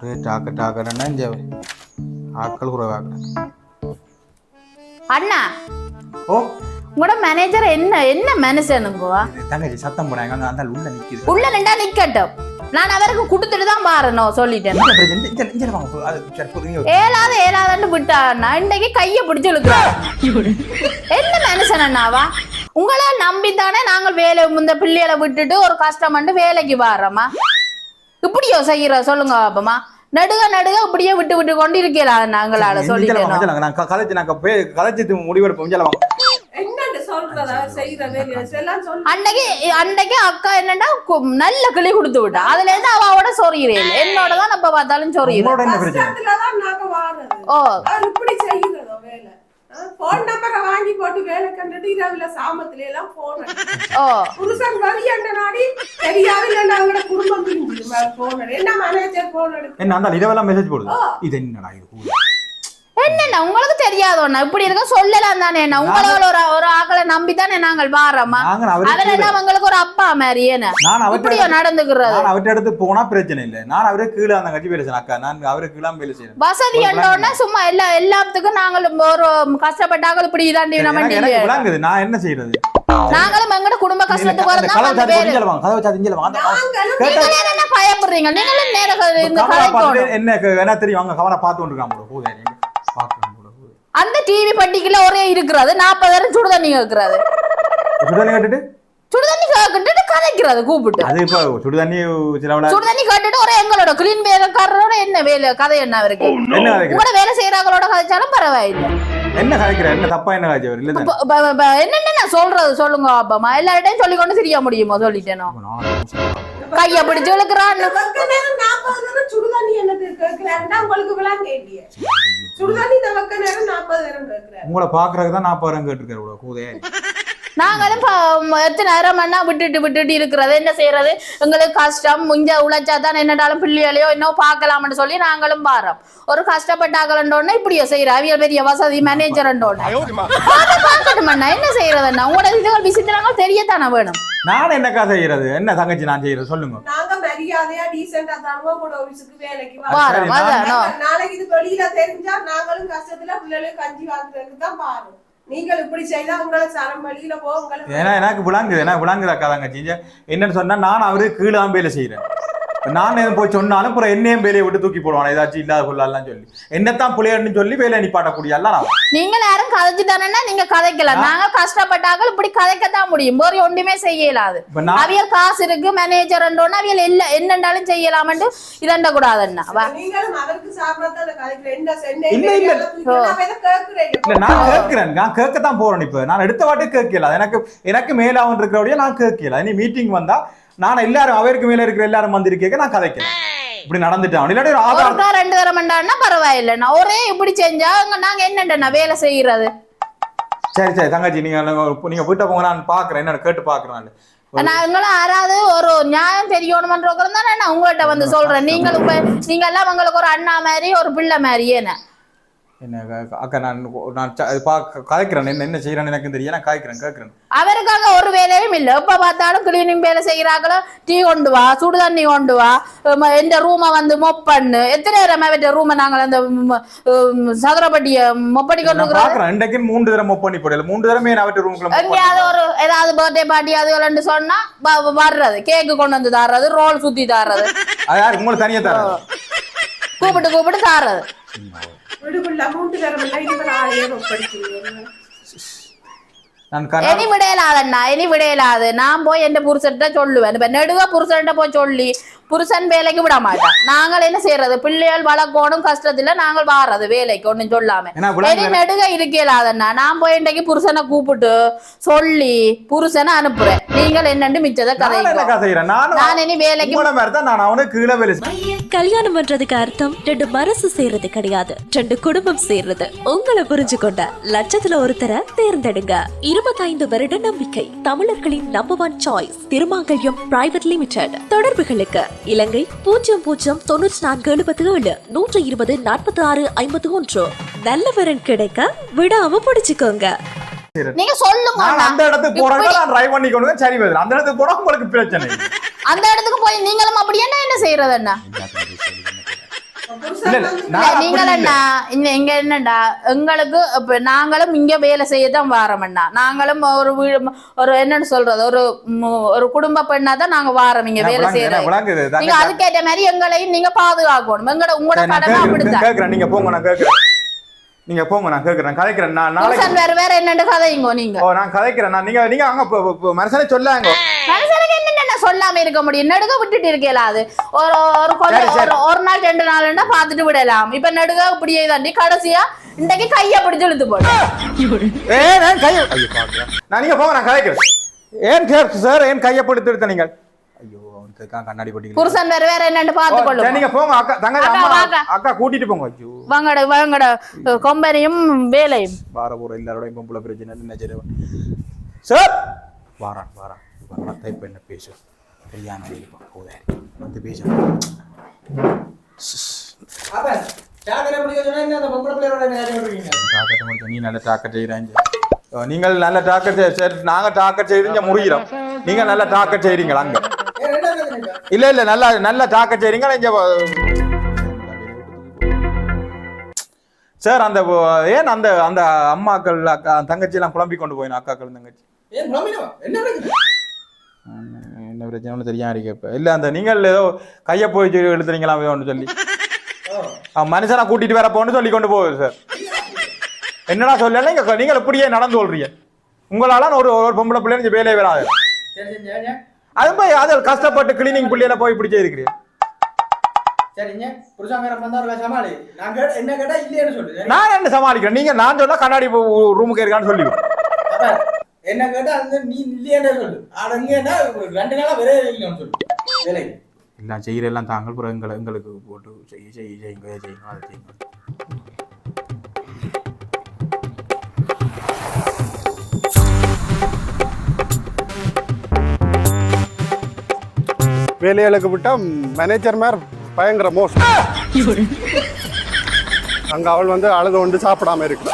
ஒரே டாக்க டாக்கறன்னா இந்த ஆட்கள் குறைவாக அண்ணா. ஓ. உங்களோட மேனேஜர் என்ன என்ன மனுஷனுங்கோ இது தங்கச்சி சத்தம் போடாங்க அங்க அந்த உள்ள நிக்குது. உள்ள நின்றா நிக்கட்டும். நான் அவருக்கு கொடுத்துட்டு தான் பாருணும் சொல்லிட்டேன். ஏழாவது ஏழாவதுன்னு விட்டாண்ணா இன்னைக்கு கையை பிடிச்சு இழுக்கிறான். என்ன மனுஷன் அண்ணாவா உங்களை நம்பித்தானே நாங்கள் வேலை இந்த பிள்ளைகளை விட்டுட்டு ஒரு கஷ்டப்பட்டு வேலைக்கு வர்றோமா இப்படியோ செய்யற சொல்லுங்க பாப்பமா நடுக நடுக இப்படியே விட்டு விட்டு கொண்டு நாங்களால இந்த- இந்த சொல்லிட்டேன்? வாங்க, இந்த வாங்க. நான் க- கலைச்சு நான் போய் கலைச்சு முடிவெடுப்போம் அன்னைக்கு அன்னைக்கு அக்கா என்னன்னா நல்ல கிளி கொடுத்து விட்டா. அதுல இருந்து அவளோட சொறிகிறேன் என்னோட தான் நம்ம பார்த்தாலும் சொறிகிறேன் உங்களோட என்ன பிரச்சனை? கஷ்டத்துலதான் நாங்க வாடுறது ஓ. அவர் இப்படி செய்யறதோ வேலை. போன் நம்பரை வாங்கி போட்டு வேலை கண்டுட்டு இரவுல சாமத்துல எல்லாம் போன் ஓ. புருஷன் வரி என்ற நாடி தெரியாது இல்லைன்னா அவங்களோட குடும்பம் பிரிஞ்சிடும் போன் என்ன அந்த இரவெல்லாம் மெசேஜ் போடுது. இது என்னடா இது. என்னண்ணா உங்களுக்கு தெரியாதோண்ணா இப்படி இருக்க சொல்லலாம் தானே உங்களோட ஒரு ஒரு ஆக்களை நம்பி தானே நாங்கள் வாரோமா நாங்க அவர் என்ன உங்களுக்கு ஒரு அப்பா மாதிரி என்ன நான் அவர்கிட்ட நடந்துக்கிறது? நான் அவர்கிட்ட எடுத்து போனா பிரச்சனை இல்லை. நான் அவரே கீழே அந்த கட்சி வேலை அக்கா. நான் அவருக்கு கீழே வேலை செய்யறேன் வசதி என்றோன்னா சும்மா எல்லா எல்லாத்துக்கும் நாங்கள் ஒரு கஷ்டப்பட்டாக்கள் இப்படி இதாண்டி நம்ம நான் என்ன செய்யறது? நாங்களும் எங்கட குடும்ப கஷ்டத்துக்கு வரதான் கதவை வந்து வாங்க கதவை சாத்தி வாங்க. கேட்டா- நீங்களே என்ன பயப்படுறீங்க? நீங்களும் நேரம் இந்த பார்த்துட்டு என்ன என்ன தெரியும்? அவங்க கவலை பார்த்து கொண்டிருக்கான் போல போதே நீங்க போதே அந்த டிவி பட்டிக்குள்ள ஒரே இருக்கிறது நாற்பதாயிரம் சுடு தண்ணி கேட்கறது சுடுதண்ணி கட்டுட்டு? சுடு தண்ணி கேட்டுட்டு கதைக்கிறது கூப்பிட்டு. அது இப்போ சுடுதண்ணி சிலவள சுடு தண்ணி கேட்டுட்டு ஒரே எங்களோட கிளீன் வேலைக்காரரோட என்ன வேலை கதை என்ன அவருக்கு? என்ன கதைக்கிற உங்களோட வேலை செய்யறாங்களோட கதைச்சாலும் பரவாயில்லை. என்ன கதைக்கிற என்ன தப்பா என்ன காய்ச்சி அவர் இல்லை என்னென்ன சொல்றது? சொல்லுங்க அப்பமா எல்லார்ட்டையும் சொல்லி கொண்டு தெரிய முடியுமா? சொல்லிட்டேனோ? கைய பிடிச்சு நாற்பது நாற்பது கேட்கிறாரு உங்களை பாக்குறதுக்கு தான் நான் பாருங்க கேட்டிருக்காரு இவ்வளவு கூதே நாங்களும் எத்தனை நேரம் மண்ணா விட்டுட்டு விட்டுட்டு இருக்கிறது. என்ன செய்யறது? எங்களுக்கு கஷ்டம். முஞ்ச உழைச்சா தான் என்னடாலும் பிள்ளைகளையோ இன்னும் பார்க்கலாம்னு சொல்லி நாங்களும் பாரோம் ஒரு கஷ்டப்பட்டாங்களோன்னு இப்படியோ செய்யற. அவிய பெரிய வசதி மேனேஜர் பார்க்கட்டும் அண்ணா. என்ன செய்யறதுண்ணா உங்களோட இதுகள் விசித்திரங்கள் தெரியத்தானே வேணும்? நான் என்னக்கா செய்யறது? என்ன தங்கச்சி நான் செய்யறது? சொல்லுங்க. நாங்க மரியாதையா டீசெண்டா தருவோம் கூட ஆபீஸுக்கு வேலைக்கு நாளைக்கு இது வெளியில தெரிஞ்சா நாங்களும் கஷ்டத்துல பிள்ளைகளுக்கு கஞ்சி வாங்குறதுக்கு தான் பாரு நீங்கள் இப்படி செய்தா உங்களை சரம் வழியில போ உங்களுக்கு ஏன்னா எனக்கு விளாங்குது ஏன்னா விளாங்குது அக்கா தங்கச்சி. என்னன்னு சொன்னா நான் அவரு கீழே செய்யறேன் நான் எதுவும் போய் சொன்னாலும் அப்புறம் என்னையும் வேலையை விட்டு தூக்கி போடுவான் ஏதாச்சும் இல்லாத கொள்ளலாம் சொல்லி. என்னத்தான் புள்ளையர்னு சொல்லி வேலையை நிப்பாட்டக்கூடிய எல்லாம் நான். நீங்கள் யாரும் கதைச்சுட்டானேன்னா நீங்க கதைக்கலாம். நாங்க கஷ்டப்பட்டாக்கள் இப்படி கதைக்கத்தான் முடியும். வேற ஒன்றுமே செய்யலாது. இப்ப நான் அவியல் காசு இருக்கு மேனேஜர் அவியல் இல்ல என்னண்டாலும் செய்யலாமன்ட்டு இதண்ட கூடாதுன்னா. கேட்கிறேன். நான் கேட்கிறேன். நான் கேட்கத்தான் போறேன் இப்ப. நான் எடுத்த வாட்டி கேட்கல. எனக்கு எனக்கு மேலாவும் இருக்கிறபடியே நான் கேட்கல. இனி மீட்டிங் வந்தா நான் எல்லாரும் அவருக்கு மேல இருக்கிற எல்லாரும் வந்திருக்கேங்க நான் கதைக்கிறேன். இப்படி நடந்துட்டேன் இல்லாட்டி ஒரு ஆதாரம். ஒருக்கா ரெண்டு தரம் பண்ணான்னா பரவாயில்லைண்ணா ஒரே இப்படி செஞ்சா அங்க நாங்க என்னண்டா வேலை செய்யறது? சரி சரி தங்கச்சி நீங்க நீங்க போயிட்டு போங்க நான் பாக்குறேன். என்ன கேட்டு பாக்குறேன் நான். நான் எங்களும் யாராவது ஒரு நியாயம் தெரியணுமன்றவங்க தானே நான் உங்கள்கிட்ட வந்து சொல்றேன். நீங்களும் இப்ப நீங்க எல்லாம் உங்களுக்கு ஒரு அண்ணா மாதிரி ஒரு பிள்ளை மாதிரி ஏன்னா என்ன க- அக்கா நான் நான் ச- இது பா- கதைக்கிறேன் என்ன என்ன செய்யறேன்னு எனக்கு தெரியும் நான் காய்க்கிறேன் கேட்கிறேன். அவருக்காக ஒரு வேலையும் இல்லை. எப்ப பார்த்தாலும் கிளீனிங் வேலை செய்யறாங்களோ டீ கொண்டு வா சுடு தண்ணி கொண்டு வா இந்த ரூமை வந்து மொப் பண்ணு. எத்தனை நேரம் அவற்ற ரூமை நாங்கள் அந்த சதுரப்பட்டிய மொப்படி கொண்டு பாக்குறேன் இன்றைக்கு மூன்று தரம் மொப் பண்ணி போடல. மூன்று தரமே நான் அவட்டு ரூமுக்குள்ள எங்கேயாவது ஒரு ஏதாவது பர்த்டே பார்ட்டி அதுகள்னு சொன்னா வ- வ- வர்றது. கேக்கு கொண்டு வந்து தர்றது ரோல் சுத்தி தர்றது. அது யாருக்கு உங்களுக்கு கூப்பிட்டு கூப்பிட்டு தர்றது. எல்லாம் இதுவரை ஆளையே ஒப்படைச்சு நான் கண்ணா இனி விடையலாதண்ணா இனி விடையலாது நான் போய் என் புருஷன்கிட்ட சொல்லுவேன் இப்ப நெடுக புருஷன்கிட்ட போய் சொல்லி புருஷன் வேலைக்கு விட மாட்டான். நாங்கள் என்ன செய்யறது? பிள்ளைகள் வளர்க்கணும் கஷ்டத்துல நாங்கள் வாடுறது வேலைக்கு ஒண்ணும் சொல்லாம. இனி நெடுக இருக்கலாதண்ணா நான் போய் இன்றைக்கு புருஷனை கூப்பிட்டு சொல்லி புருஷனை அனுப்புறேன். நீங்கள் என்னண்டு மிச்சத நான் கதை நான் இனி வேலைக்கு கல்யாணம் பண்றதுக்கு அர்த்தம் ரெண்டு மனசு சேர்றது கிடையாது. ரெண்டு குடும்பம் சேர்றது உங்களை புரிஞ்சு கொண்ட லட்சத்துல ஒருத்தரை தேர்ந்தெடுங்க. இருபத்தைந்து வருட நம்பிக்கை தமிழர்களின் number one choice Thirumangalyam private limited தொடர்புகளுக்கு இலங்கை பூஜ்ஜியம் பூஜ்ஜியம் தொண்ணூற்றி நான்கு எழுபத்தி ஏழு நூற்றி இருபது நாற்பத்தி ஆறு ஐம்பத்தி ஒன்று நல்லவரன் கிடைக்க விடாம பிடிச்சுக்கோங்க நீங்க சொல்லுங்க நான். அந்த இடத்துக்கு போறேன் நான் டிரைவ் பண்ணி கொண்டு வந்து சரி வருது அந்த இடத்துக்கு போனா உங்களுக்கு பிரச்சனை. அந்த இடத்துக்கு போய் நீங்களும் அப்படி என்ன என்ன செய்யறது. என்ன இங்க என்னடா எங்களுக்கு இப்ப நாங்களும் இங்க வேலை செய்ய தான் வாரோம்ண்ணா நாங்களும் ஒரு வீடு ஒரு என்னன்னு சொல்றது ஒரு ஒரு குடும்ப பெண்ணா தான் நாங்க வாரோம் இங்க வேலை. தாங்க, நீங்க அதுக்கேற்ற மாதிரி எங்களையும் நீங்க பாதுகாக்கணும். எங்கட உங்களோட கடமை கேக்குறேன் நீங்க போங்க நான் கேக்குறேன் நீங்க போங்க நான் கேக்குறேன் கதைக்கிறேன் நான் நாளைக்கு வேற வேற என்னண்டு கதையுங்கோ நீங்க. ஓ நான் கதைக்கிறேன் நான் நீங்க நீங்க அங்க மனுஷனே சொல்லாங்க. சொல்லாம இருக்க முடியும். நடுக விட்டுட்டு இருக்கல அது. ஒரு ஒரு கொஞ்சம். ஒரு நாள் ரெண்டு நாள்னா பாத்துட்டு விடலாம். இப்ப நடுக இப்படியே தாண்டி கடைசியா இன்றைக்கு கைய பிடிச்சு இழுத்து போடு. நான் நீங்க போங்க நான் ஏன் சார் ஏன் கையை பிடித்து எடுத்த நீங்கள்? ஐயோ அவனுக்கு இருக்கான் கண்ணாடி போட்டி புருஷன் வேற வேற என்னண்டு பார்த்து கொள்ளும் நீங்க போங்க அக்கா தங்க அக்கா, அம்மா வாங்க. அக்கா கூட்டிட்டு போங்க ஐயோ. வாங்கட வாங்கட. கொம்பனையும் வேலையும். வார போற எல்லாரோடையும் பொம்பளை பிரச்சனை என்ன சார்! வாரான் வாரான் வாரான் டைப் என்ன பேசு பிள்ளையோட என்ன காரியம் பண்றீங்க டாக்கெட் முடிச்சு நீ நல்ல டாக்கெட் செய்கிறாங்க நீங்கள் நல்ல டாக்கெட் செய்றீங்க முறிகிறோம். நீங்க நல்ல டாக்கெட் செய்றீங்களா அங்க. இல்ல இல்ல நல்ல நல்ல டாக்கெட் செய்றீங்க இங்க சார் அந்த ஏன் அந்த அந்த அம்மாக்கள் அக்கா தங்கச்சி எல்லாம் குழம்பி கொண்டு போயின அக்காக்கள் தங்கச்சி? என்ன பிரச்சனை பிரச்சனை தெரியாம இருக்கு இப்ப. இல்ல அந்த நீங்கள் ஏதோ கைய போய் எழுத்துறீங்களா ஒன்று சொல்லி. மனுஷனா கூட்டிட்டு வர போன்னு சொல்லி கொண்டு போகுது சார் என்னடா சொல்லல நீங்க நீங்கள் இப்படியே நடந்து கொள்றீங்க. உங்களால ஒரு ஒரு பொம்பளை பிள்ளை இந்த வேலையே வராது. அது போய் அது கஷ்டப்பட்டு கிளீனிங் பிள்ளையில போய் ஒரு சமாளி. நான் என்ன சமாளிக்கிறேன்? நீங்க நான் சொன்னா கண்ணாடி ரூமுக்கு இருக்கான்னு சொல்லி அப்ப என்ன கேட்டா அந்த நீ இல்லையேன்னு சொல்லு. அடங்கன்னா ரெண்டு நாளா வேற இல்லைன்னு சொல்லு. வேலைக்கு எல்லாம் செய்யற எல்லாம் தாங்கள் பிறகு எங்களை எங்களுக்கு போட்டு செய்ய செய்ய செய்யுங்க செய்யுங்க அதை செய்யுங்க. வேலைகளுக்கு விட்டா மேனேஜர் மேர் பயங்கர மோசம். அங்க அவள் வந்து அழுது கொண்டு சாப்பிடாம இருக்கு.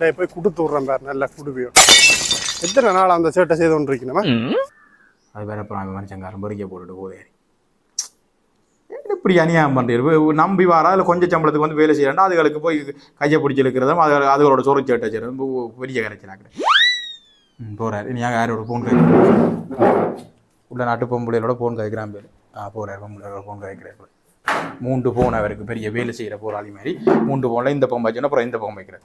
டே போய் கொடுத்து விட்றேன் பேர் நல்ல குடுவியோ எத்தனை நாள் அந்த சேட்டை செய்து கொண்டு இருக்கணுமா அது வேற அப்புறம் அவன் மனுஷங்காரன் பொறிக்க போட்டுட்டு போதேரி இப்படி அநியாயம் பண்ணுறது நம்பி வாரா? அதில் கொஞ்சம் சம்பளத்துக்கு வந்து வேலை செய்யறா அதுகளுக்கு போய் கையை பிடிச்சி இருக்கிறதும் அது அதுகளோட சோறு சேட்டை செய்யறது பெரிய கரைச்சினாக்கு ம் போகிறாரு நீ யாரோட ஃபோன் கை உள்ள நாட்டு பொம்பளையோட ஃபோன் கதைக்கிறான் பேர். ஆ போகிறார் பொம்பளையோட ஃபோன் கதைக்கிறார் மூன்று ஃபோன் அவருக்கு. பெரிய வேலை செய்கிற போராளி மாதிரி. மூன்று ஃபோனில் இந்த பொம்பை வச்சுன்னா அப்புறம் இந்த பொம்பை வைக்கிறேன்.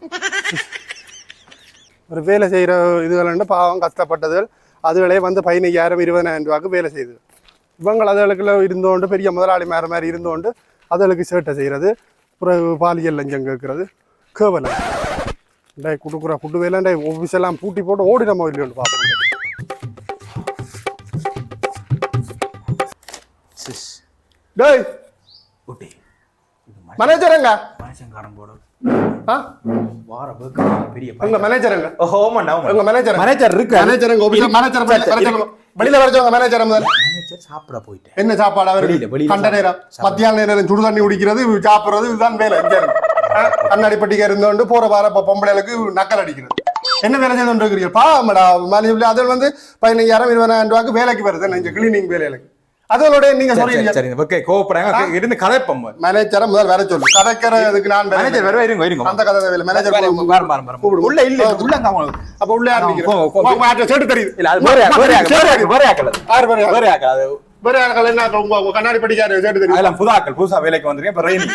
ஒரு வேலை செய்கிற இதுகள் பாவம் கஷ்டப்பட்டதுகள் அதுகளே வந்து பதினையாயிரம் இருபதாயிரம் ரூபாய்க்கு வேலை செய்யுது இவங்க அதுகளுக்குள்ள இருந்தோண்டு பெரிய முதலாளி மேற மாதிரி இருந்தோண்டு அதுகளுக்கு சேட்டை செய்கிறது பிறகு பாலியல் லஞ்சம் கேட்கறது கேவலம். டே கொடுக்குற ஃபுட்டு வேலை ஆஃபீஸ் எல்லாம் பூட்டி போட்டு ஓடி நம்ம இல்லையோண்டு பார்ப்போம். டேய் ஓட்டி மேனேஜர் எங்க? மனுஷங்காரன் போட ஆ? வார பேக்கு பெரிய உங்க மேனேஜர் உங்க மேனேஜர் மேனேஜர் இருக்கு. மேனேஜர் மேனேஜர் வெளியில வரச்சவங்க மேனேஜர் மேனேஜர் சாப்பிட போயிட்டேன். என்ன சாப்பாடு அவர்? கண்ட நேரம். மத்தியான நேரம் சுடு தண்ணி குடிக்கிறது சாப்பிடுறது இதுதான் வேலை. இங்க கண்ணாடி பட்டிக்க இருந்தோண்டு போற வார பொம்பளைகளுக்கு நக்கல் அடிக்கிறது. என்ன வேலை செய்து கொண்டு இருக்கிறீங்க பாவம்டா அதில் வந்து பதினைஞ்சாயிரம் இருபதாயிரம் ரூபாய்க்கு வேலைக்கு வருது. இந்த கிளீனிங் வேலைகளுக்கு? அதோட நீங்க சொல்றீங்க. சரி ஓகே கோவப்படாங்க இருந்து கதைப்போம். மேனேஜரை முதல் வர சொல்லு. கதைக்கிறதுக்கு நான் மேனேஜர் வேற இருங்க இருங்க அந்த கதை மேனேஜர் வேற, வர. கூப்பிடு. உள்ள இல்ல உள்ள அப்ப உள்ள. நிக்கிறேன் சேட்டு தெரியுது. இல்ல அது வேற வேற வேற ஆக்கள், வேற பேர் வேற அது வேற ஆட்கள் என்ன? உங்க கண்ணாடி படிக்காரு அதெல்லாம் புது ஆக்கள் புதுசா வேலைக்கு வந்துருக்கேன் இப்ப ரைனிங்.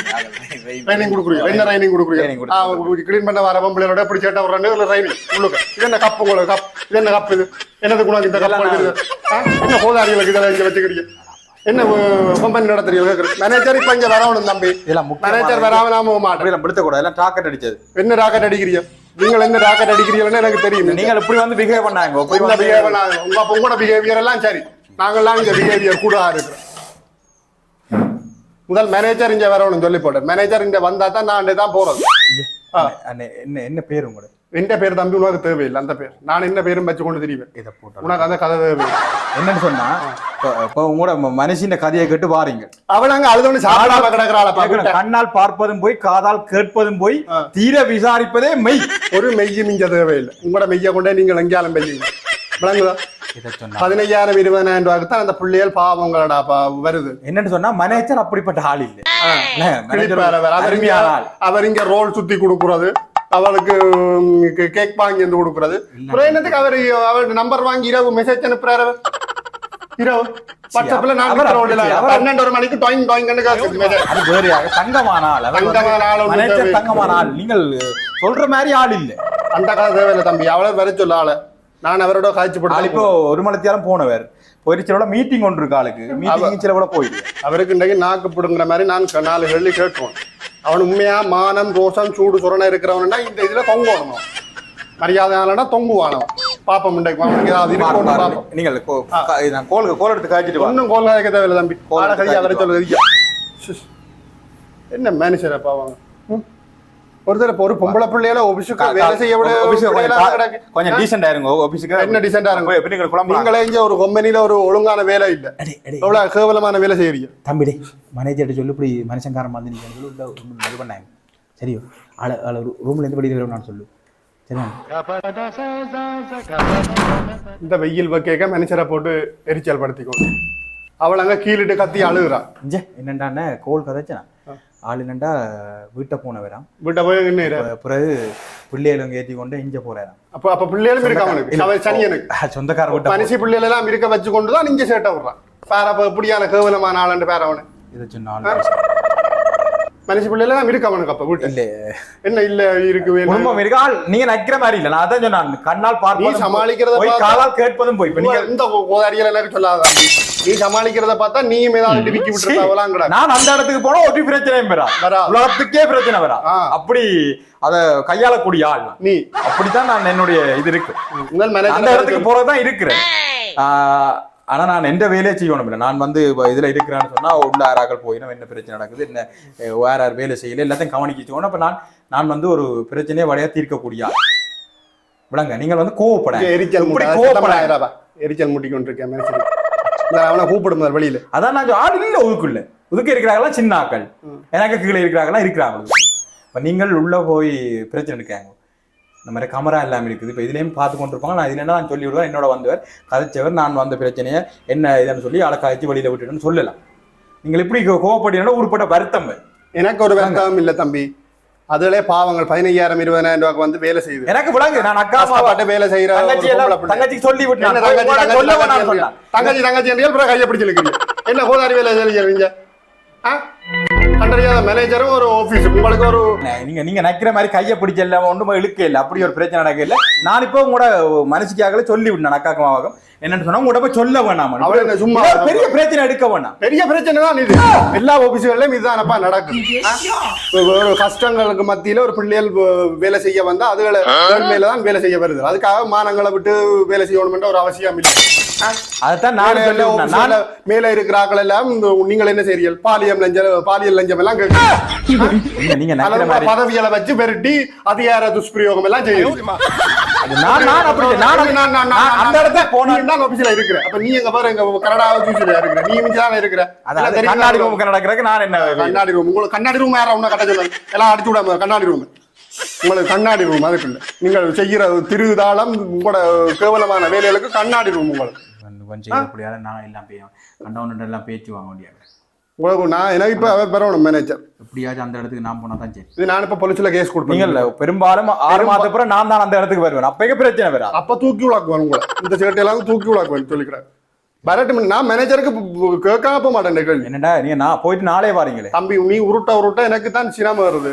ட்ரைனிங் கொடுக்குறீங்க. என்ன ட்ரைனிங் Training கொடுக்குறீங்க. க்ளீன் பண்ண வர பொம்பளையோட இப்படி சேட்டை வர்றாங்க இல்லை இது என்ன கப் உங்களுக்கு கப்? இது என்ன கப் இது? என்னது குணம்? இந்த கப்? என்ன போதாரிகளுக்கு இதெல்லாம் இங்க வச்சுக்கிறீங்க என்ன கம்பெனி நடத்துறீங்க மேனேஜர் இப்ப இங்க வரணும் தம்பி. மேனேஜர் வராம மாட்டேன் அப்படியெல்லாம் படுத்த கூடாது. எல்லாம் டாக்கெட் அடிச்சது. என்ன ராக்கெட் அடிக்கிறீங்க? நீங்கள் என்ன ராக்கெட் அடிக்கிறீங்கன்னு எனக்கு தெரியும். நீங்கள் இப்படி வந்து பிஹேவ் பண்ணாங்க இந்த வந்து பிஹேவியர் உங்க உங்களோட பிஹேவியர் எல்லாம் சரி. நாங்கெல்லாம் இங்க பிஹேவியர் கூட இருக்கிறோம். முதல் மேனேஜர் இங்க வரணும் சொல்லி போட்டேன் மேனேஜர் இங்க வந்தா தான் நான் தான் போறது. என்ன என்ன பேர் உங்களோட? எந்த பேர் தம்பி உனக்கு தேவையில்லை அந்த பேர். நான் என்ன பேரும் வச்சு கொண்டு தெரியுவேன் இதை போட்டோம் உனக்கு அந்த கதை தேவையில்லை. என்னன்னு சொன்னா இப்ப- உங்களோட மனுஷின் கதையை கேட்டு வாரீங்க. அவள் அங்க அழுதோன்னு சாப்பிடாம கேட்கணும். கண்ணால் பார்ப்பதும் போய் காதால் கேட்பதும் போய். தீர விசாரிப்பதே மெய். ஒரு மெய்யும் இங்க தேவையில்லை. உங்களோட மெய்ய கொண்டே நீங்கள் எங்கேயாலும் மெய்யுங்க. விளங்குதா? பதினையாயிரம் இருபதாயிரம் ரூபாய்க்கு தான் அந்த பிள்ளைகள் பாவங்களடா பா- வருது. என்னன்னு சொன்னா மேனேஜர் அப்படிப்பட்ட ஆள் இல்ல. அவர். இங்க ரோல் சுத்தி கொடுக்கறது. அவளுக்கு கேக் வாங்கி வந்து கொடுக்கறது. என்னத்துக்கு அவர் அவர் நம்பர் வாங்கி இரவு மெசேஜ் அனுப்புறாரு அவர். இரவு. வாட்ஸ்அப்ல நான் அவர் இருக்கிற அப்படி ரோடுல செய்ய- அவர் பன்னெண்டு ஒரு மணிக்கு டாயிங் டாயிங் தங்கமான ஆள். தங்கமான ஆள் ஒண்ணு manager தேவை. தங்கமான ஆள். நீங்கள் சொல்ற மாதிரி ஆள் இல்ல. அந்த கால தேவையில்ல தம்பி. அவளை வர சொல்ல ஆள. நான் அவரோட காய்ச்சி ஆள் இப்போ போட்டு ஒரு மணித்தியாலம் போனவர். போயிட்டு சிலோட மீட்டிங் ஒன்று இருக்கு ஆளுக்கு. மீட்டிங் சில கூட போயிடு அவருக்கு இன்றைக்கு நாக்கு பிடுங்குற மாதிரி நான் நாலு வெள்ளி கேட்குவேன் அவன் உண்மையா மானம் ரோசம் சூடு சுரணை இருக்கிறவனா இந்த இதுல தொங்கணும் மரியாதையானா தொங்குவானவன் பாப்பம் நீங்கள் கோல் கோல் எடுத்து காய்ச்சிட்டு வா. ஒன்னும் கோல் காய்க்க தேவையில்ல தம்பி. கோல் கையை அவரை ஷிஷ். என்ன மேனேஜரை பாவாங்க ம்? ஒருத்தர் இப்ப ஒரு பொம்பளை பிள்ளையில ஒபிஷுக்கு வேலை செய்ய விட ஆபீஸ்க்கு கொஞ்சம் டீசெண்டா இருங்க. ஆபீஸ்க்கு என்ன ஆ இருங்க? எப்படி நீங்கள் குழம்பு நீங்களே இங்க ஒரு கம்பெனில ஒரு ஒழுங்கான வேலை இல்ல. எவ்வளவு கேவலமான வேலை செய்யறீங்க? தம்பிடே மேனேஜர்கிட்ட சொல்லி இப்படி மனுஷங்காரன் வந்து சொல்லி உள்ள இது பண்ணாங்க. சரியோ? ஆள ஆள ரூம்ல இருந்து வெளியே வரும் நான் சொல்லு. இந்த வெயில் வைக்க மனுஷரை போட்டு எரிச்சல் படுத்திக்கோங்க. அவள் அங்க கீழிட்டு கத்தி அழுகுறா. இஞ்சே என்னண்டாண்ணே கோல் கதைச்சா ஆள் என்னண்டா வீட்டை போனவராம். வீட்டை போய் நின்று பிறகு பிள்ளைகளும் ஏற்றி கொண்டு இஞ்ச போறாராம். அப்ப அப்ப பிள்ளைகளும் இருக்க. அவனுக்கு அவன் சனியனுக்கு சொந்தக்கார வீட்டை மனுஷி பிள்ளைகள் எல்லாம் இருக்க வச்சு கொண்டு தான் இங்க சேட்டை விடுறான். பேர அப்ப இப்படியான கேவலமான ஆளண்டு பேர அவனு இதை சொன்னால் மனுஷி பிள்ளைகள் எல்லாம் இருக்க அவனுக்கு அப்ப வீட்டு இல்ல என்ன இல்ல இருக்கு குடும்பம் இருக்கு? ஆள் நீங்க நக்கிற மாதிரி இல்ல. நான் அதான் சொன்னேன் கண்ணால் நீ பார்ப்பதும் சமாளிக்கிறத போய் பார்த்தா- காலால் கேட்பதும் போய். இப்ப நீங்க இந்த கோதாரிகள் எனக்கு சொல்லாத. நீ சமாளிக்கிறத பார்த்தா நீ ஏதாவது விக்கி விட்டு அவலாம் கிடக்கு நான் அந்த இடத்துக்கு போனா ஒரு பிரச்சனையும் பெறா வரா. உலகத்துக்கே பிரச்சனை வரா. அப்படி அத கையாளக்கூடிய ஆள் நான். நீ. அப்படித்தான் நான் என்னுடைய இது இருக்கு. அந்த இடத்துக்கு போறதுதான் இருக்கிறேன். ஆஹ் ஆனா நான் எந்த வேலையை செய்யணும் இல்லை. நான் வந்து இப்ப இதுல இருக்கிறேன்னு சொன்னா உள்ள ஆறாக்கள் போயிடும் என்ன பிரச்சனை நடக்குது என்ன வேற யார் வேலை செய்யல எல்லாத்தையும் கவனிக்கணும் அப்ப நான் நான் வந்து ஒரு பிரச்சனையை வடையா தீர்க்கக்கூடிய விளங்க நீங்கள் வந்து கோவப்பட. எரிச்சல் இப்படி முட்டை கோவப்பட. சத்தமாயிராப்பா. எரிச்சல் முட்டி கொண்டிருக்கேன் அவனை கூப்பிடும் வெளியில அதான் நான் ஆள் இல்ல ஒதுக்குள்ள ஒதுக்கி இருக்கிறாங்களா சின்ன ஆக்கள் எனக்கு கீழே இருக்கிறாங்களா இருக்கிறாங்க இப்ப நீங்கள் உள்ள போய் பிரச்சனை இருக்காங்க இந்த மாதிரி கமரா இல்லாம இருக்குது. இப்ப இதுலயும் பார்த்து கொண்டிருப்பாங்க. நான் இதுல என்ன நான் சொல்லி விடுவேன் என்னோட வந்தவர் கதைச்சவர் நான் வந்த பிரச்சனையை என்ன இதுன்னு சொல்லி ஆளை கழிச்சு வெளியில விட்டுட்டேன்னு சொல்லலாம். நீங்கள் இப்படி கோவப்பட்டீங்கன்னா உருப்பட்ட வருத்தம். எனக்கு ஒரு வருத்தம் இல்ல தம்பி. அதுல பாவங்கள் பதினையாயிரம் இருபதாயிரம் ரூபாய்க்கு வந்து வேலை செய்யுது எனக்கு விளங்கு. நான் அக்கா கஷ்டப்பட்டு வேலை செய்யற ஒரு தங்கச்சி சொல்லி விட்டு என்ன நான் தங்கச்சி, தங்கச்சி, பிறகு கையை பிடிச்சு இழுக்கிறீங்க என்ன கோதாரி வேலை செய்யறீங்க ஆ? கண்டறியாத மேனேஜரும் ஒரு ஆபீஸ் உங்களுக்கு ஒரு நீங்க நீங்க நக்கிற மாதிரி கையை பிடிச்ச இல்ல ஒன்றுமே இழுக்க இல்ல. அப்படி ஒரு பிரச்சனை நடக்க இல்ல. நான் இப்போ உங்களோட மனசுக்காக சொல்லி விட்டேன் அக்காக்கு மாவாகம் என்னன்னு சொன்னா உங்கள்ட்ட போய் சொல்ல வேணாம். அவளை என்ன சும்மா பெரிய பிரச்சனை எடுக்க வேணாம். பெரிய பிரச்சனை தான் இது எல்லா ஆபீஸ்களிலும் இதுதானப்பா நடக்கும்? ஒரு- கஷ்டங்களுக்கு மத்தியில ஒரு பிள்ளைகள் வேலை செய்ய வந்தா அதுகளை மேல தான் வேலை செய்ய வருது. அதுக்காக மானங்களை விட்டு வேலை செய்யணும்ன்ற ஒரு அவசியம் இல்லை. ஆ? அதைத்தான் நான் மேல இருக்கிற ஆட்கள் எல்லாம் இந்த நீங்கள் என்ன செய்றீர்கள்? பாலியம் லஞ்சம் பாலியல் லஞ்சம் எல்லாம் கேட்க. நீங்க பதவிகளை வச்சு பெருட்டி அதிகார துஷ்பிரயோகம் எல்லாம் செய்யும் நான் நான் அப்படி இல்லை. நான் நான் நான் நான் அந்த இடத்துக்கு போன நீ தான் ஆபீஸ்ல இருக்கிற. அப்ப நீ எங்க பாரு எங்க கனடா ஆபீஸ்ல இருக்கிற. நீ மிஞ்சி தானே இருக்கிற? கண்ணாடி ரூமுக்கு நடக்கிறதுக்கு நான் என்ன கண்ணாடி ரூம் உங்களுக்கு கண்ணாடி ரூம் யாரா உன்ன கட்ட சொல்லுங்க எல்லாம் அடிச்சு விடாம கண்ணாடி ரூம் உங்களுக்கு கண்ணாடி ரூம் அதுக்குள்ள நீங்கள் செய்கிற திருதாளம் உங்களோட கேவலமான வேலைகளுக்கு கண்ணாடி ரூம் உங்களுக்கு. கொஞ்சம் இப்படியால நான் எல்லாம் பேயும் கண்டவன் எல்லாம் பேச்சு வாங்க முடியாது உங்களுக்கு நான் எனக்கு இப்ப அவர் பெறணும் மேனேஜர் எப்படியாச்சும் அந்த இடத்துக்கு நான் போனா தான் சரி இது நான் இப்ப போலீஸ்ல கேஸ் கொடுப்பேன். நீங்கள் பெரும்பாலும் ஆறு மாதத்துக்கு அப்புறம் நான் தான் அந்த இடத்துக்கு வருவேன். அப்பவே பிரச்சனை வராது? அப்ப தூக்கி விளாக்குவேன் உங்களை. இந்த சேட்டை எல்லாம் தூக்கி விளாக்குவேன் சொல்லிக்கிறேன். வரட்டும் நான் மேனேஜருக்கு கேட்காம போக மாட்டேன் என்னடா நீங்க நான் போயிட்டு நாளே வாரீங்களே. தம்பி நீ உருட்ட உருட்ட எனக்கு தான் சினம் வருது.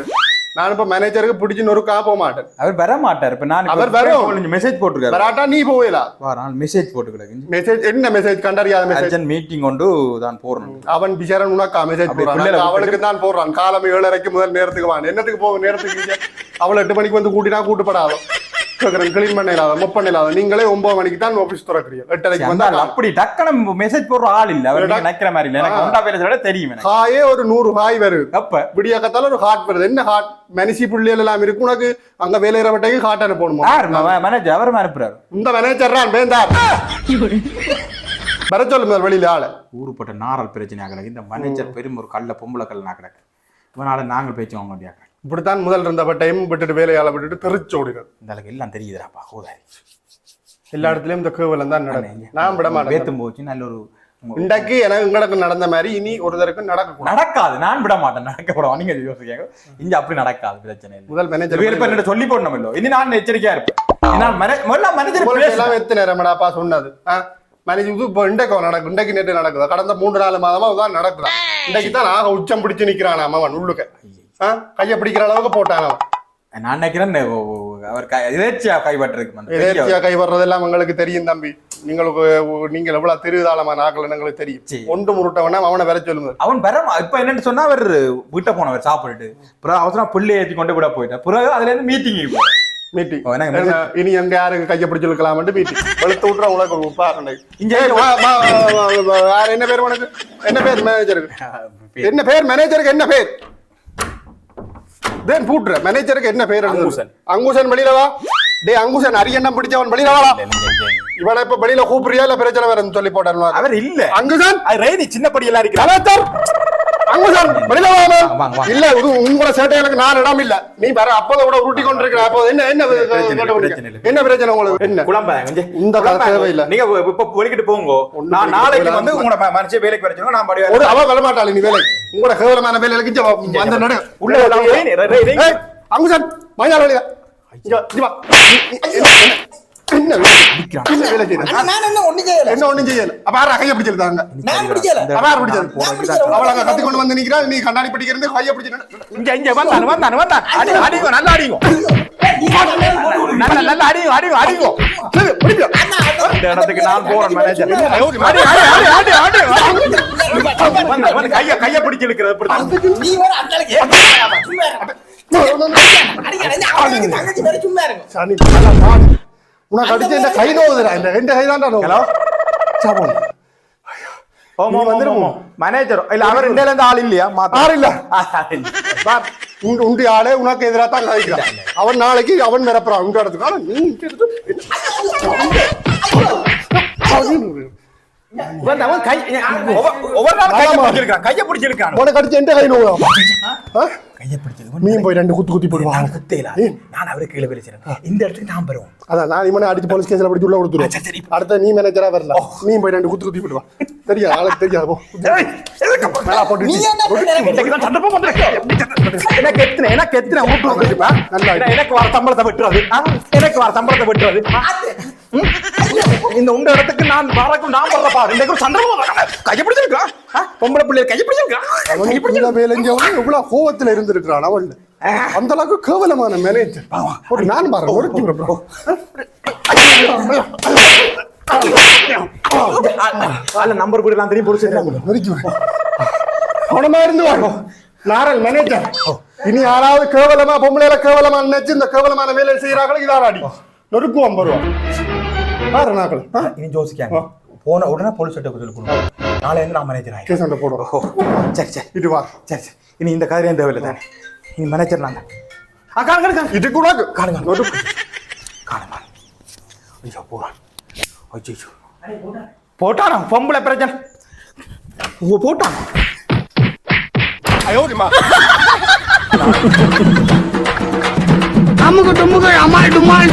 நான் இப்ப மேனேஜருக்கு பிடிச்சி நொறுக்காம போக மாட்டேன். அவர் வர மாட்டார். இப்ப நான் அவர் வரும். மெசேஜ் போட்டுருக்காரு. வராட்டா நீ போகலாம் வாரான் மெசேஜ் போட்டுக்கிறாங்க மெசேஜ் என்ன மெசேஜ் கண்டறியாத மெசேஜ் மீட்டிங் கொண்டு தான் போறணும். அவன் பிசாரன் உனக்கா மெசேஜ் போடுறான். அவளுக்கு தான் போடுறான். காலம் ஏழரைக்கு முதல் நேரத்துக்கு வான் என்னத்துக்கு போக நேரத்துக்கு? அவளை எட்டு மணிக்கு வந்து கூட்டினா கூட்டுப்படாத? கேக்குறேன் கிளீன் பண்ண இல்லாத மொப் பண்ண இல்லாத நீங்களே ஒன்பது மணிக்கு தான் ஆபீஸ் திறக்கிறீங்க எட்டரைக்கு வந்தா வந்தால் அப்படி டக்குனு மெசேஜ் போடுற ஆள் இல்ல. அவர் நிக்கிற மாதிரி இல்ல. எனக்கு. ஒன்றா பேரை விட தெரியும் எனக்கு. ஹாயே ஒரு நூறு ஹாய் வருது அப்ப? விடியாக்கத்தால ஒரு ஹார்ட் வருது. என்ன ஹார்ட் மனுஷி புள்ளியல் எல்லாம் இருக்கு. உனக்கு அங்க வேலையிற வட்டைக்கு ஹார்ட் அனுப்பணுமா? மேனேஜர் அவர் அனுப்புறாரு. இந்த மேனேஜர் தான் வேந்தார். வர சொல்லு முதல் வெளியில ஆளு. ஊருப்பட்ட நாரல் பிரச்சனையாக கிடக்கு. இந்த மேனேஜர் பெரும் ஒரு கல்ல பொம்பளை கல்லனா கிடக்கு. இவனால நாங்கள் பேச்சு வாங்க முடியாது. இப்படித்தான் முதல் இருந்த டைம் விட்டுட்டு வேலையால விட்டுட்டு தெரிச்சு ஓடினார் இந்த அளவுக்கு எல்லாம் தெரியுதுடாப்பா ஹோதாரி எல்லா இடத்துலயும் இந்த கேவலம் தான் நடக்கும். நான் விட மாட்டேன். வேத்தும் போச்சு நல்ல ஒரு இன்றைக்கு எனக்கு உங்களுக்கு நடந்த மாதிரி இனி ஒருத்தருக்கும் நடக்கக்கூடாது. நடக்காது நான் விட மாட்டேன் நடக்கப்படும் நீங்க யோசிக்க இங்க அப்படி நடக்காது பிரச்சனை இல்லை. முதல் மேனேஜர் வேறு பேர் சொல்லி போடணும் இல்லோ இனி நான் எச்சரிக்கையா இருப்பேன். முதல்ல மேனேஜர் எல்லாம் எத்தனை நேரமாடாப்பா சொன்னது? மேனேஜ் இது இப்போ இன்றைக்கு நடக்கும் இன்றைக்கு நேற்று நடக்குது? கடந்த மூன்று நாலு மாதமா தான் நடக்குதா? இன்றைக்கு தான் ஆக உச்சம் பிடிச்சு நிக்கிறான் அவன் உள்ளுக்க. கையை பிடிக்கிற அளவுக்கு அவன் நான் நினைக்கிறேன் அவர் கை- எதேர்ச்சியா கைப்பற்றிருக்கு அந்த பெரிய- எதேர்ச்சியா கை வர்றதெல்லாம் உங்களுக்கு தெரியும் தம்பி நீங்களுக்கு நீங்கள் எவ்வளவு திருதாளமான ஆக்கள் எங்களுக்கு. தெரியும் ஒன்று முருட்டவனா அவனை வர சொல்லுங்க அவன் வர இப்ப என்னன்னு சொன்னா அவர் வீட்டை போனவர் சாப்பிட்டுட்டு பிறகு அவசரம் புள்ளி ஏத்தி கொண்டு விட போயிட்டார் பிறகு அதுல இருந்து மீட்டிங் மீட்டிங்? இனி எங்க யாருக்கு கையை பிடிச்சிருக்கலாம் மீட்டிங் வெளுத்து விட்டுற உனக்கு உப்பா இங்க என்ன பேர் உனக்கு என்ன பேர் மேனேஜருக்கு என்ன பேர் மேனேஜருக்கு என்ன பேர் தேன் பூட்டுற மேனேஜருக்கு என்ன பேர் அங்குசன். அங்குசன் வெளியில வா. டேய் அங்குசன் அரியண்ணம் பிடிச்சவன் வெளியில வாடா இவனை இப்ப வெளியில கூப்பிடுறியா? இல்ல பிரச்சனை வேறன்னு சொல்லி போட்டாரு அவர் இல்ல. அங்குசன்? அது ரெய்னி சின்ன படி எல்லாம் இருக்கிறார் வாங்க வாங்க. இல்ல இது உங்களோட சேட்டைகளுக்கு நான் இடம் இல்ல நீ வர அப்போத கூட உருட்டி கொண்டிருக்கிற அப்போ என்ன என்ன இல்லை, இல்லை. என்ன பிரச்சனை உங்களுக்கு என்ன குழம்பாங்க. இந்த குழம்பாங்க. தேவையில்லை. நீங்க இப்ப வெளிக்கிட்டு போங்க நான் நாளைக்கு. வந்து உங்களோட மனுஷன் வேலைக்கு வர சொல்லுங்க நான் படி ஒரு அவ வரமாட்டாள் நீ வேலை உங்களோட கேவலமான வேலைகளுக்கு அந்த நடு உள்ள வா, ரெய்னி, ரெ- ரெ- ரெய்னி. ஏய், அங்குசன் மயிலாள் இங்க என்ன வேலை? என்ன வேலை செய்யற? நான் என்ன ஒண்ணு செய்யல என்ன ஒண்ணும் செய்யல அப்ப யாரா கையை பிடிச்சிருந்தாங்க நான் பிடிக்கல அவ யார் பிடிச்சது. அவள அங்க கத்தி கொண்டு வந்து நிக்கிறா நீ கண்ணாடி பிடிக்கிறது கையை பிடிச்சிட்டு இங்க இங்க வந்தான் வந்தான் வந்தான் அடி அடிங்கோ நல்லா அடிங்கோ நல்ல நல்ல அடிங்கோ அடிங்கோ அடிங்கோ இந்த இடத்துக்கு நான் போறேன் மேனேஜர் அடி அடி அடி அடி அடி வந்தான், வந்து கைய கைய பிடிச்சு இழுக்கிறது இப்படிதான் நீ வேற அந்த ஆளுக்கு ஏன் சும்மா இந்த அவனுக்கு தங்கச்சி வேற சும்மா இருக்கும் சனி நல்லா உனக்கு அடிச்ச இந்த கை நோவுதுடா? இந்த ரெண்டு கை தான்டா ஹலோ வந்துருமோ? மேனேஜர் இல்ல அவர் இந்தியால இருந்து ஆள் இல்லையா? மாத்த ஆள் இல்ல. உண்டு உண்டு ஆளே உனக்கு எதிராக தான் கதைக்கிறான் அவன் நாளைக்கு அவன் நிரப்புறான். உண்டு இடத்துக்கு ஆனா நீ ஒவ்வொரு- நாள் கைய பிடிச்சிருக்கான். கைய பிடிச்சிருக்கான்? உனக்கு அடிச்ச எந்த கை நோவு? கைய போய் ரெண்டு குத்து குத்தி போடுவான் நான் குத்தேல. நான் அவருக்கு கீழே விழிச்சிருக்கேன் இந்த இடத்துக்கு நான் பெறுவோம் அதான் நான் இவனை அடிச்சு போலீஸ் கேஸ்ல பிடிச்சு உள்ள கொடுத்துருவேன். அடுத்த நீ மேனேஜரா வரல. நீ போய் ரெண்டு குத்து குத்தி போடுவா. தெரியா? ஆளுக்கு தெரியாது போ. எனக்கு எத்தனை? எனக்கு எத்தனை. எனக்கு வர சம்பளத்தை விட்டுறது? எனக்கு வர சம்பளத்தை விட்டுறது? இந்த உண்ட இடத்துக்கு நான் வரக்கும் நான் வர்ற பாரு. இன்னைக்கு ஒரு சந்தர்ப்பம் வரணும். கையை பிடிச்சிருக்கா ஆ? பொம்பளை பிள்ளை கையை பிடிச்சிருக்கா அவன் கீழே வேலைஞ்சவன் எவ்வளவு கோவத்துல இருந்திருக்கிறான். அவன் அந்த அளவுக்கு கேவலமான மேனேஜர். போட்டு நான் பாரு ஒரு ப்ரோ நம்பர் கூட எல்லாம் தெரியும் பிடிச்சிருக்காங்க கவனமா இருந்து வாங்க. நாரல் மேனேஜர் இனி யாராவது கேவலமா பொம்பளையில கேவலமா நினைச்சு இந்த கேவலமான வேலை செய்யறாங்களோ இதாரா அடி நொறுக்கு நாக்கள் இனி ஜோசிக்காங்க போன உடனே போலீஸ் ஸ்டேஷன் சொல்லி கொடுங்க. நாளை இருந்து நான் மேனேஜர் கேஸ் சண்டை போடுவோம் ஓ சரி சரி. இது வா. சரி சரி. இனி இந்த காரியம் தேவையில்லை தானே? இனி மேனேஜர் நான் தான். ஆ காணுங்க காணுங்க இது கூட காணுங்க காணுங்க ஐயோ போறான் ஐயோ போட்டானா? பொம்பளை பிரச்சனை. ஓ போட்டான்? அயோடிமா அமுகு டுமுகு அமால் டுமால்